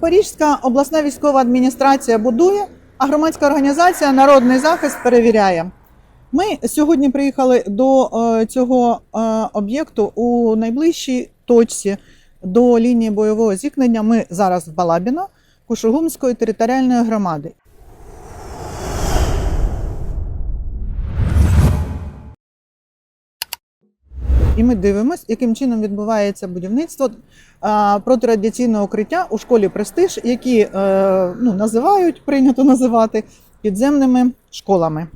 Запорізька обласна військова адміністрація будує, а громадська організація Народний захист перевіряє. Ми сьогодні приїхали до е, цього е, об'єкту у найближчій точці до лінії бойового зіткнення. Ми зараз в Балабіно Кушугумської територіальної громади. І ми дивимося, яким чином відбувається будівництво протирадіаційного укриття у школі Престиж, які е, ну, називають, прийнято називати підземними школами.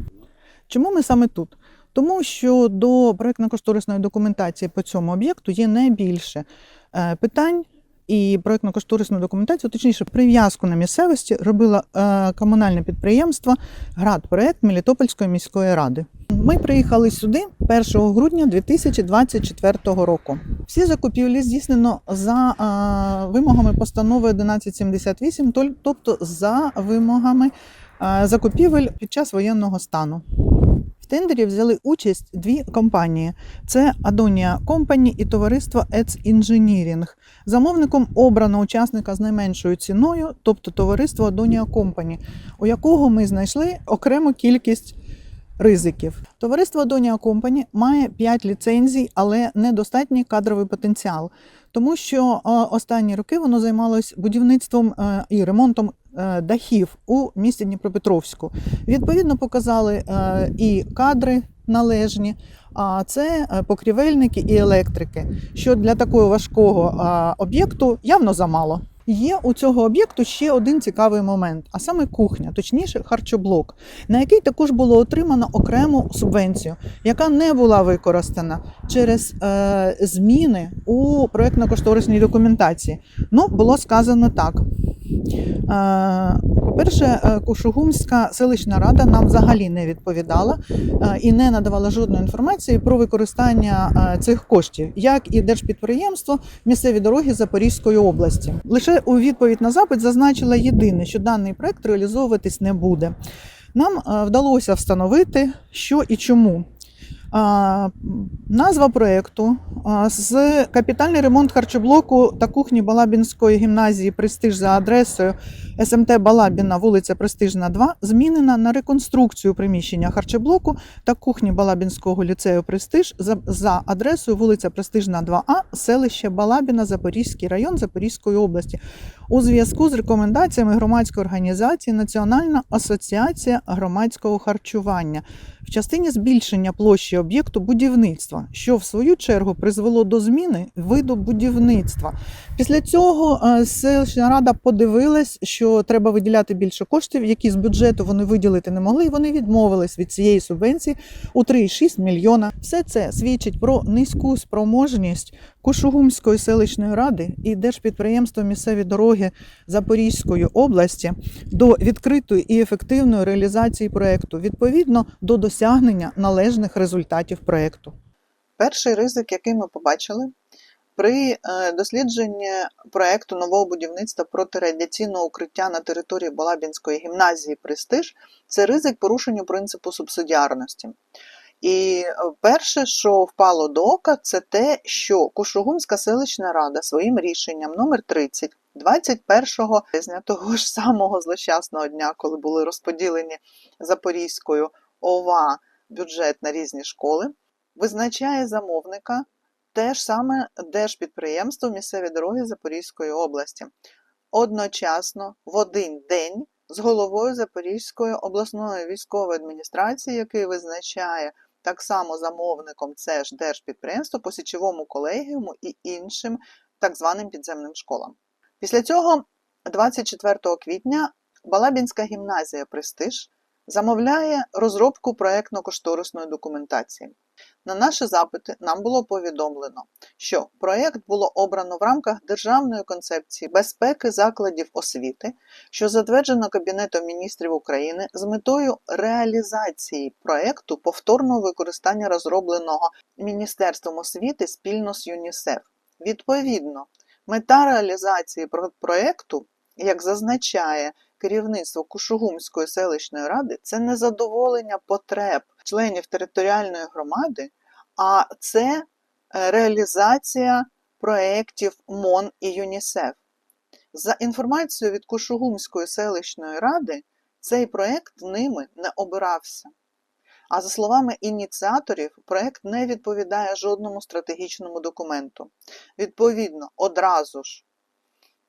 Чому ми саме тут? Тому що до проєктно-кошторисної документації по цьому об'єкту є найбільше е, питань. І проєктно-кошторисну документацію, точніше, прив'язку на місцевості робило е, комунальне підприємство Градпроект Мелітопольської міської ради. Ми приїхали сюди 1 грудня 2024 року. Всі закупівлі здійснено за е, вимогами постанови 1178, толь- тобто за вимогами е, закупівель під час воєнного стану. В тендері взяли участь дві компанії: це Adonia Company і товариство ETS Engineering. Замовником обрано учасника з найменшою ціною, тобто товариство Adonia Company, у якого ми знайшли окрему кількість ризиків. Товариство Adonia Company має 5 ліцензій, але недостатній кадровий потенціал, тому що останні роки воно займалось будівництвом е, і ремонтом е, дахів у місті Дніпропетровську. Відповідно, показали е, і кадри належні. А це покрівельники і електрики, що для такого важкого об'єкту явно замало. Є у цього об'єкту ще один цікавий момент, а саме кухня, точніше харчоблок, на який також було отримано окрему субвенцію, яка не була використана через е, зміни у проєктно-кошторисній документації. Ну, було сказано так. Е, По-перше, е, Кушугумська селищна рада нам взагалі не відповідала е, і не надавала жодної інформації про використання цих коштів, як і держпідприємство місцеві дороги Запорізької області. Лише у відповідь на запит зазначила єдине, що даний проект реалізовуватись не буде. Нам вдалося встановити, що і чому. Назва проєкту з капітальний ремонт харчоблоку та кухні Балабінської гімназії Престиж за адресою СМТ Балабіна, вулиця Престижна, 2, змінена на реконструкцію приміщення харчоблоку та кухні Балабінського ліцею Престиж за адресою вулиця Престижна, 2А, селище Балабіна, Запорізький район Запорізької області. У зв'язку з рекомендаціями громадської організації Національна асоціація громадського харчування в частині збільшення площі об'єкту будівництва, що в свою чергу призвело до зміни виду будівництва. Після цього е, селищна рада подивилась, що треба виділяти більше коштів, які з бюджету вони виділити не могли, і вони відмовились від цієї субвенції у 3,6 мільйона. Все це свідчить про низьку спроможність Кушугумської селищної ради і держпідприємства місцеві дороги Запорізької області до відкритої і ефективної реалізації проекту відповідно до досягнення належних результатів проекту. Перший ризик, який ми побачили при е, дослідженні проекту нового будівництва протирадіаційного укриття на території Балабінської гімназії Престиж, це ризик порушення принципу субсидіарності. І е, перше, що впало до ока, це те, що Кушугумська селищна рада своїм рішенням номер 30 21 березня того ж самого злощасного дня, коли були розподілені Запорізькою ОВА бюджет на різні школи, визначає замовника те ж саме держпідприємство місцеві дороги Запорізької області. Одночасно в один день з головою Запорізької обласної військової адміністрації, який визначає так само замовником це ж держпідприємство по січовому колегіуму і іншим так званим підземним школам. Після цього, 24 квітня, Балабінська гімназія Престиж замовляє розробку проєктно-кошторисної документації. На наші запити нам було повідомлено, що проєкт було обрано в рамках Державної концепції безпеки закладів освіти, що затверджено Кабінетом міністрів України з метою реалізації проєкту повторного використання розробленого Міністерством освіти спільно з ЮНІСЕФ. Відповідно, мета реалізації проєкту, як зазначає керівництво Кушугумської селищної ради, це не задоволення потреб членів територіальної громади, а це е, реалізація проєктів МОН і ЮНІСЕФ. За інформацією від Кушугумської селищної ради, цей проект ними не обирався. А за словами ініціаторів, проект не відповідає жодному стратегічному документу. Відповідно, одразу ж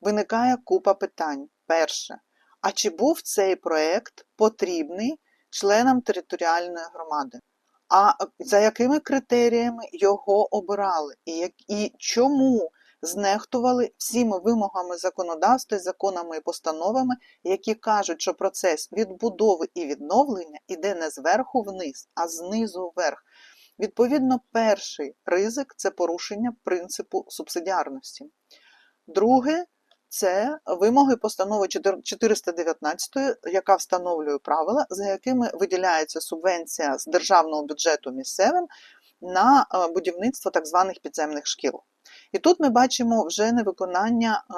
виникає купа питань. Перше, а чи був цей проект потрібний членам територіальної громади? А за якими критеріями його обирали? І, як, і чому знехтували всіми вимогами законодавства, законами і постановами, які кажуть, що процес відбудови і відновлення іде не зверху вниз, а знизу вверх. Відповідно, перший ризик це порушення принципу субсидіарності. Друге це вимоги постанови 419, яка встановлює правила, за якими виділяється субвенція з державного бюджету місцевим на е, будівництво так званих підземних шкіл. І тут ми бачимо вже невиконання е,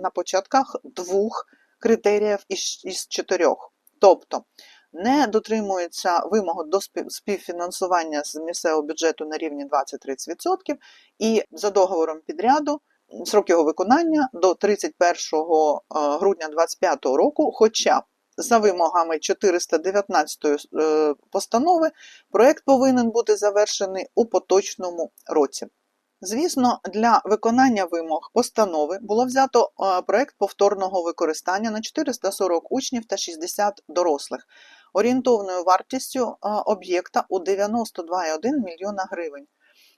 на початках двох критеріїв із чотирьох. Тобто не дотримується вимог до співфінансування з місцевого бюджету на рівні 20-30%, і за договором підряду срок його виконання до 31 е, грудня 2025 року, хоча за вимогами 419 е, постанови проект повинен бути завершений у поточному році. Звісно, для виконання вимог постанови було взято е, проект повторного використання на 440 учнів та 60 дорослих, орієнтовною вартістю об'єкта у 92,1 мільйона гривень.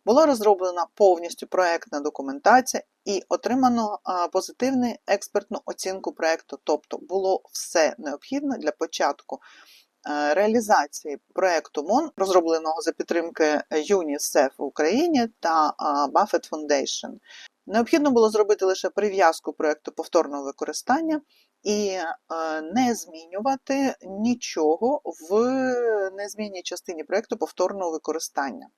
Була розроблена повністю проектна документація і отримано позитивну експертну оцінку проекту, тобто було все необхідне для початку е, реалізації проекту МОН, розробленого за підтримки ЮНІСЕФ в Україні та Buffett Foundation. Необхідно було зробити лише прив'язку проекту повторного використання і е, не змінювати нічого в незмінній частині проекту повторного використання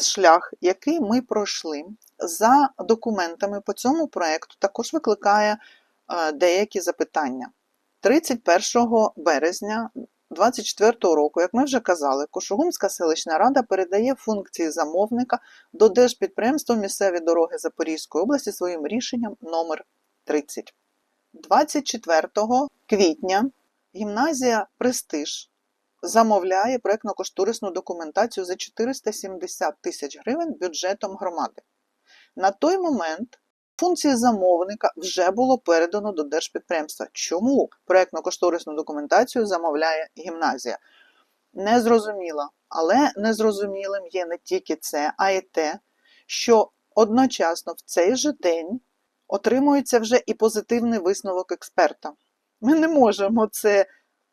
шлях, який ми пройшли за документами по цьому проєкту, також викликає е, деякі запитання. 31 березня 2024 року, як ми вже казали, Кошугумська селищна рада передає функції замовника до Держпідприємства місцеві дороги Запорізької області своїм рішенням номер 30 24 квітня гімназія Престиж замовляє проєктно-кошторисну документацію за 470 тисяч гривень бюджетом громади. На той момент функції замовника вже було передано до держпідприємства. Чому проєктно-кошторисну документацію замовляє гімназія? Незрозуміло. Але незрозумілим є не тільки це, а й те, що одночасно в цей же день отримується вже і позитивний висновок експерта. Ми не можемо це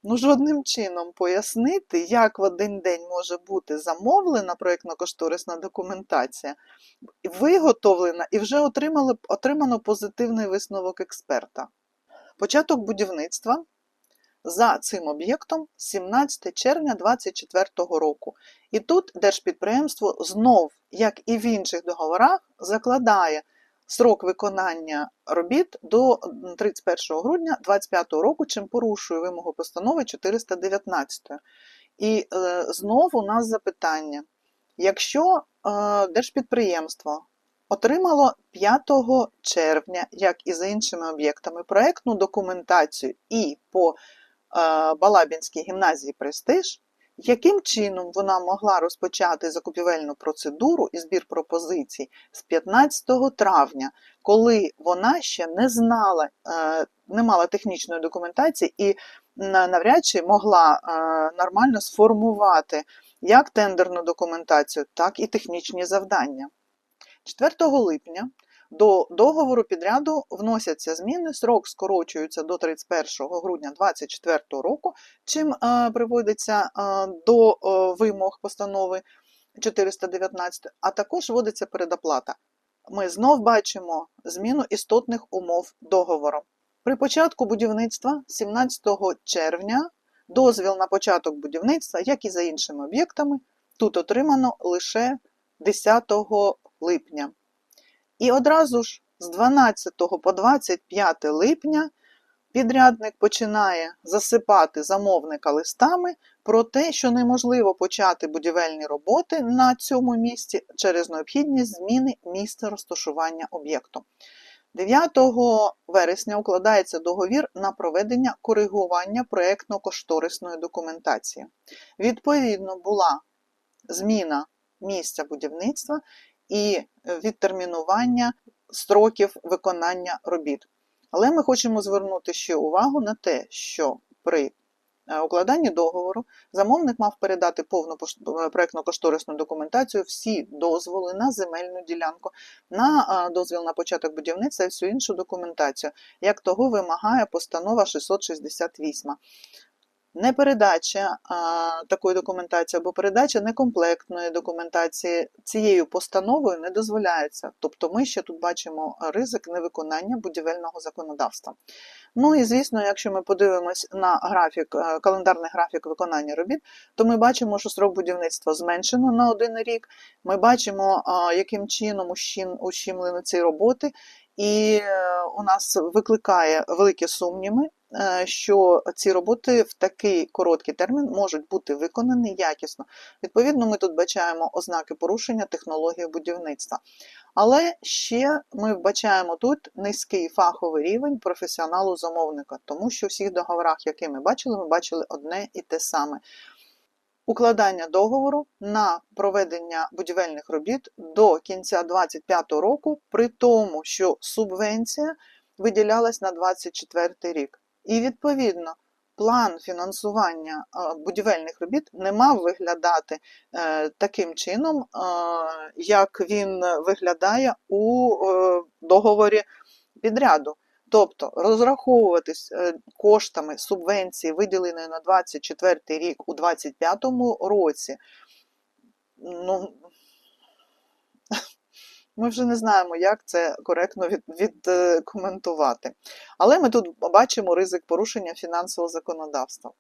ну жодним чином пояснити, як в один день може бути замовлена проєктно-кошторисна документація, виготовлена і вже отримали, отримано позитивний висновок експерта. Початок будівництва за цим об'єктом 17 червня 2024 року. І тут держпідприємство знов, як і в інших договорах, закладає срок виконання робіт до 31 грудня 2025 року, чим порушує вимогу постанови 419. І е, знову у нас запитання: якщо е, держпідприємство отримало 5 червня, як і за іншими об'єктами, проєктну документацію і по е, Балабінській гімназії Престиж, яким чином вона могла розпочати закупівельну процедуру і збір пропозицій з 15 травня, коли вона ще не знала, е, не мала технічної документації і навряд чи могла е, нормально сформувати як тендерну документацію, так і технічні завдання. 4 липня до договору підряду вносяться зміни, срок скорочується до 31 грудня 2024 року, чим е, приводиться е, до е, вимог постанови 419, а також вводиться передоплата. Ми знов бачимо зміну істотних умов договору. При початку будівництва 17 червня дозвіл на початок будівництва, як і за іншими об'єктами, тут отримано лише 10 липня. І одразу ж з 12 по 25 липня підрядник починає засипати замовника листами про те, що неможливо почати будівельні роботи на цьому місці через необхідність зміни місця розташування об'єкту. 9 вересня укладається договір на проведення коригування проєктно-кошторисної документації. Відповідно, була зміна місця будівництва і відтермінування строків виконання робіт. Але ми хочемо звернути ще увагу на те, що при е, укладанні договору замовник мав передати повну е, проєктно-кошторисну документацію, всі дозволи на земельну ділянку, на е, дозвіл на початок будівництва і всю іншу документацію, як того вимагає постанова 668. Непередача а, такої документації або передача некомплектної документації цією постановою не дозволяється. Тобто ми ще тут бачимо ризик невиконання будівельного законодавства. Ну і звісно, якщо ми подивимось на графік, е, календарний графік виконання робіт, то ми бачимо, що срок будівництва зменшено на один рік. Ми бачимо, яким чином ущемлені ці роботи, і е, у нас викликає великі сумніви, що ці роботи в такий короткий термін можуть бути виконані якісно. Відповідно, ми тут бачаємо ознаки порушення технології будівництва. Але ще ми вбачаємо тут низький фаховий рівень професіоналу замовника, тому що в всіх договорах, які ми бачили, ми бачили одне і те саме. Укладання договору на проведення будівельних робіт до кінця 2025 року, при тому, що субвенція виділялась на 2024 рік. І відповідно план фінансування е, будівельних робіт не мав виглядати е, таким чином, е, як він виглядає у договорі підряду. Тобто розраховуватись коштами субвенції, виділеної на 24 рік у 2025 році, ну, ми вже не знаємо, як це коректно від- відкоментувати. Але ми тут бачимо ризик порушення фінансового законодавства.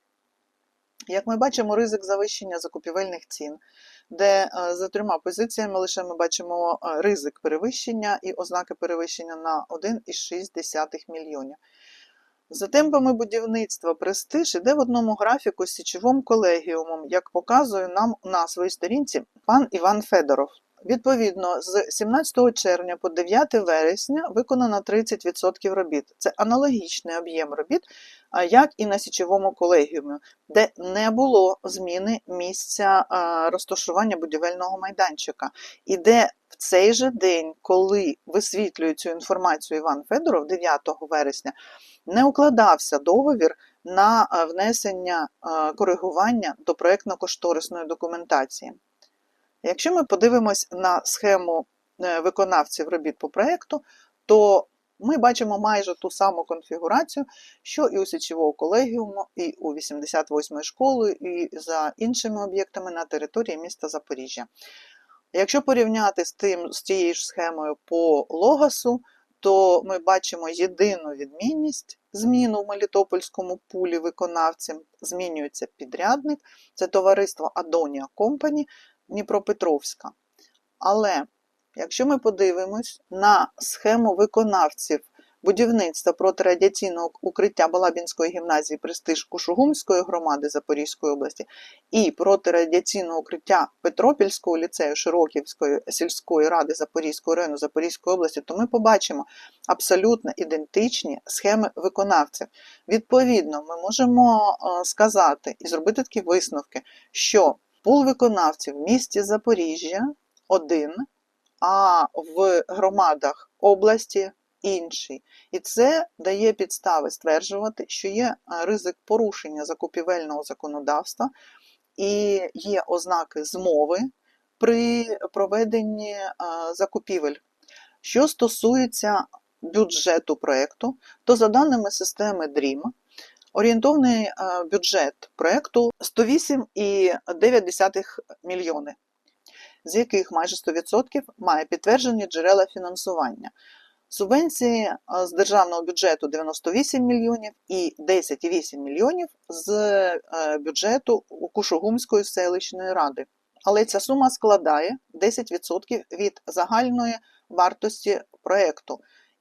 Як ми бачимо, ризик завищення закупівельних цін, де е, за трьома позиціями лише ми бачимо е, ризик перевищення і ознаки перевищення на 1,6 мільйонів. За темпами будівництва престиж іде в одному графіку з січовим колегіумом, як показує нам на своїй сторінці пан Іван Федоров. Відповідно, з 17 червня по 9 вересня виконано 30% робіт. Це аналогічний об'єм робіт, як і на січовому колегіумі, де не було зміни місця розташування будівельного майданчика, і де в цей же день, коли висвітлює цю інформацію Іван Федоров, 9 вересня, не укладався договір на внесення коригування до проєктно-кошторисної документації. Якщо ми подивимось на схему е, виконавців робіт по проєкту, то ми бачимо майже ту саму конфігурацію, що і у січового колегіуму, і у 88-ї школи, і за іншими об'єктами на території міста Запоріжжя. Якщо порівняти з тим з тією ж схемою по Логасу, то ми бачимо єдину відмінність зміну в Мелітопольському пулі виконавців. Змінюється підрядник, це товариство Адонія Компані Дніпропетровська. Але якщо ми подивимось на схему виконавців будівництва протирадіаційного укриття Балабінської гімназії Престиж Кушугумської громади Запорізької області і протирадіаційного укриття Петропільського ліцею Широківської сільської ради Запорізького району Запорізької області, то ми побачимо абсолютно ідентичні схеми виконавців. Відповідно, ми можемо е, сказати і зробити такі висновки, що пул виконавців в місті Запоріжжя один, а в громадах області інший. І це дає підстави стверджувати, що є е, ризик порушення закупівельного законодавства і є ознаки змови при проведенні е, закупівель. Що стосується бюджету проєкту, то за даними системи DREAM, орієнтовний е, бюджет проєкту 108,9 мільйони, з яких майже 100% має підтверджені джерела фінансування. Субвенції е, з державного бюджету 98 мільйонів і 10,8 мільйонів з е, бюджету Кушугумської селищної ради. Але ця сума складає 10% від загальної вартості проєкту.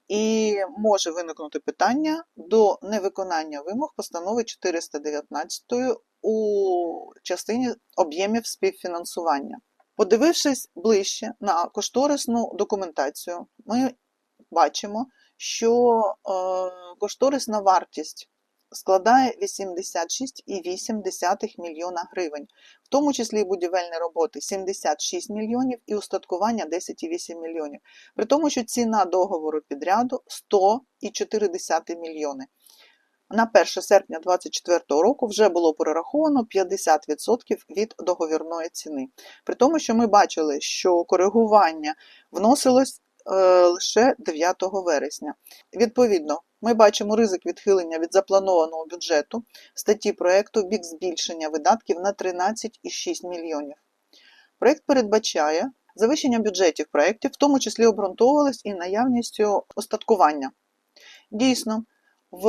І може виникнути питання до невиконання вимог постанови 419 у частині об'ємів співфінансування. Подивившись ближче на кошторисну документацію, ми бачимо, що е, кошторисна вартість складає 86,8 мільйона гривень, в тому числі будівельні роботи 76 мільйонів і устаткування 10,8 мільйонів. При тому, що ціна договору підряду 100,4 мільйони. На 1 серпня 2024 року вже було перераховано 50% від договірної ціни. При тому, що ми бачили, що коригування вносилось лише 9 вересня. Відповідно, ми бачимо ризик відхилення від запланованого бюджету статті проекту в бік збільшення видатків на 13,6 мільйонів. Проект передбачає завищення бюджетів проєктів, в тому числі обґрунтовувалось і наявністю остаткування. Дійсно, в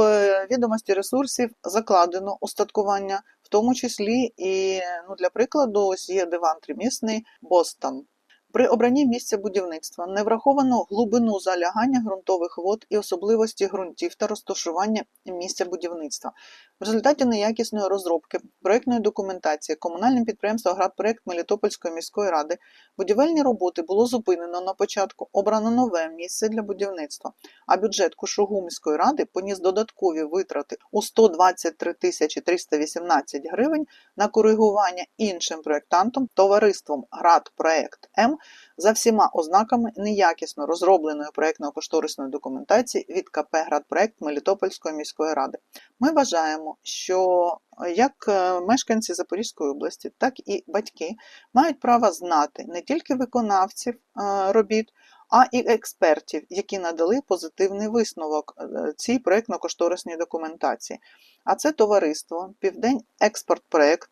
відомості ресурсів закладено устаткування, в тому числі і, ну, для прикладу, ось є диван тримісний Бостон. При обранні місця будівництва не враховано глибину залягання ґрунтових вод і особливості ґрунтів та розташування місця будівництва. В результаті неякісної розробки проєктної документації комунальним підприємством «Градпроект» Мелітопольської міської ради будівельні роботи було зупинено на початку, обрано нове місце для будівництва, а бюджет Кушугумської ради поніс додаткові витрати у 123 тисячі 318 гривень на коригування іншим проєктантом товариством «Градпроект М» за всіма ознаками неякісно розробленої проєктно-кошторисної документації від КП «Градпроект» Мелітопольської міської ради. Ми вважаємо, що як е, мешканці Запорізької області, так і батьки мають право знати не тільки виконавців е, робіт, а і експертів, які надали позитивний висновок е, цій проєктно-кошторисній документації. А це товариство Південь Експорт Проект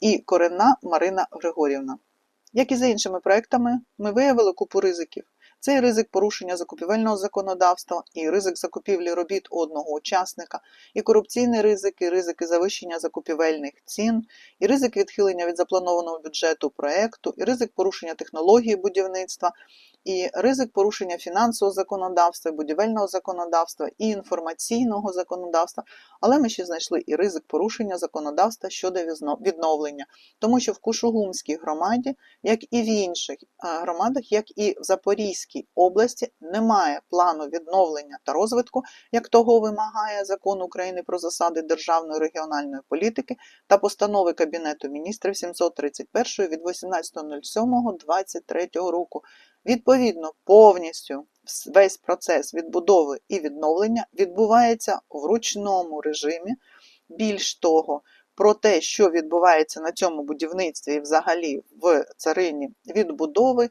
і Корена Марина Григорівна. Як і за іншими проектами, ми виявили купу ризиків. Це і ризик порушення закупівельного законодавства, і ризик закупівлі робіт одного учасника, і корупційні ризики, ризики завищення закупівельних цін, і ризик відхилення від запланованого бюджету проекту, і ризик порушення технології будівництва, і ризик порушення фінансового законодавства, будівельного законодавства, і інформаційного законодавства. Але ми ще знайшли і ризик порушення законодавства щодо відновлення, тому що в Кушугумській громаді, як і в інших громадах, як і в Запорізькій області, немає плану відновлення та розвитку, як того вимагає закон України про засади державної регіональної політики та постанови Кабінету міністрів 731 від 18.07.23 року. Відповідно, повністю весь процес відбудови і відновлення відбувається в ручному режимі. Більш того, про те, що відбувається на цьому будівництві і взагалі в царині відбудови,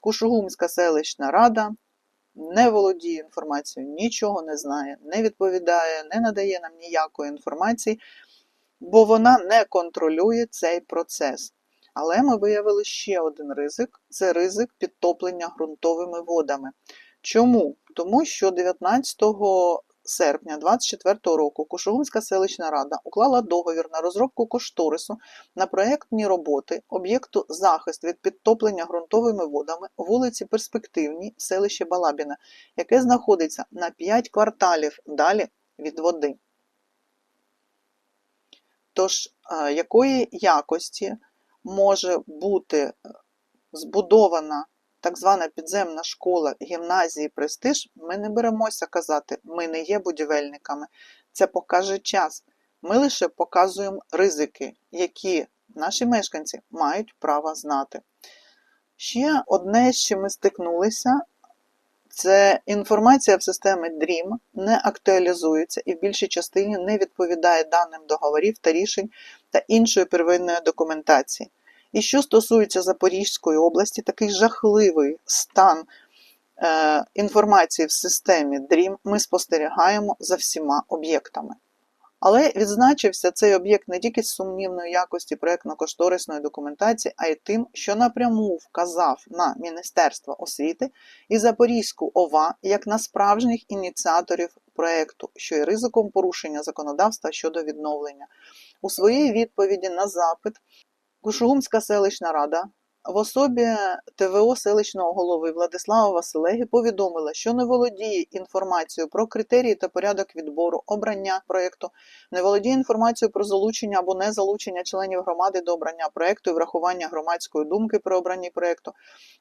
Кушугумська селищна рада не володіє інформацією, нічого не знає, не відповідає, не надає нам ніякої інформації, бо вона не контролює цей процес. Але ми виявили ще один ризик це ризик підтоплення ґрунтовими водами. Чому? Тому що 19 серпня 2024 року Кушугумська селищна рада уклала договір на розробку кошторису на проєктні роботи об'єкту захист від підтоплення ґрунтовими водами вулиці Перспективній в селищі Балабіна, яке знаходиться на 5 кварталів далі від води. Тож, е, якої якості може бути е, збудована так звана підземна школа гімназії Престиж, ми не беремося казати, ми не є будівельниками. Це покаже час. Ми лише показуємо ризики, які наші мешканці мають право знати. Ще одне, з чим ми стикнулися, це інформація в системі DREAM не актуалізується і в більшій частині не відповідає даним договорів та рішень та іншої первинної документації. І що стосується Запорізької області, такий жахливий стан е, інформації в системі DREAM ми спостерігаємо за всіма об'єктами. Але відзначився цей об'єкт не тільки з сумнівної якості проєктно-кошторисної документації, а й тим, що напряму вказав на Міністерство освіти і Запорізьку ОВА як на справжніх ініціаторів проєкту, що є ризиком порушення законодавства щодо відновлення. У своїй відповіді на запит Кушугумська селищна рада в особі ТВО селищного голови Владислава Василеги повідомила, що не володіє інформацією про критерії та порядок відбору обрання проєкту, не володіє інформацією про залучення або незалучення членів громади до обрання проєкту і врахування громадської думки при обранні проєкту.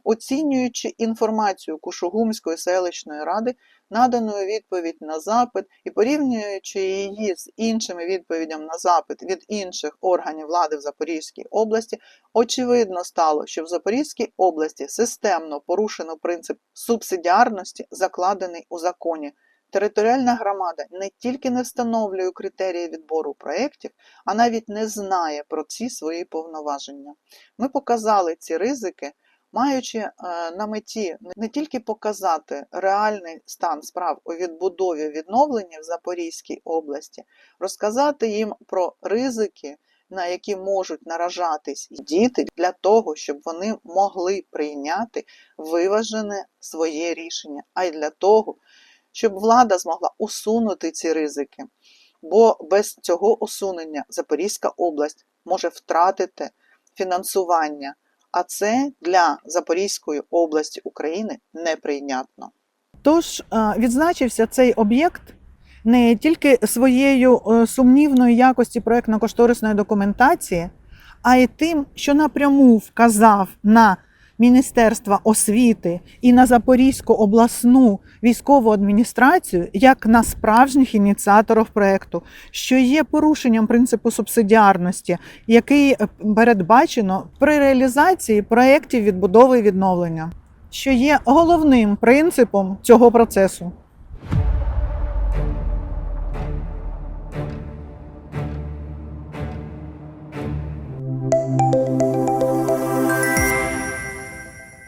Оцінюючи інформацію Кушугумської селищної ради, наданою відповідь на запит і порівнюючи її з іншими відповідями на запит від інших органів влади в Запорізькій області, очевидно стало, що в Запорізькій області системно порушено принцип субсидіарності, закладений у законі. Територіальна громада не тільки не встановлює критерії відбору проєктів, а навіть не знає про ці свої повноваження. Ми показали ці ризики, маючи е, на меті не тільки показати реальний стан справ у відбудові відновленні в Запорізькій області, розказати їм про ризики, на які можуть наражатись діти для того, щоб вони могли прийняти виважене своє рішення, а й для того, щоб влада змогла усунути ці ризики. Бо без цього усунення Запорізька область може втратити фінансування, а це для Запорізької області України неприйнятно. Тож е, відзначився цей об'єкт не тільки своєю е, сумнівною якості проєктно-кошторисної документації, а й тим, що напряму вказав на Міністерства освіти і на Запорізьку обласну військову адміністрацію як на справжніх ініціаторів проекту, що є порушенням принципу субсидіарності, який е, передбачено при реалізації проєктів відбудови і відновлення, що є головним принципом цього процесу.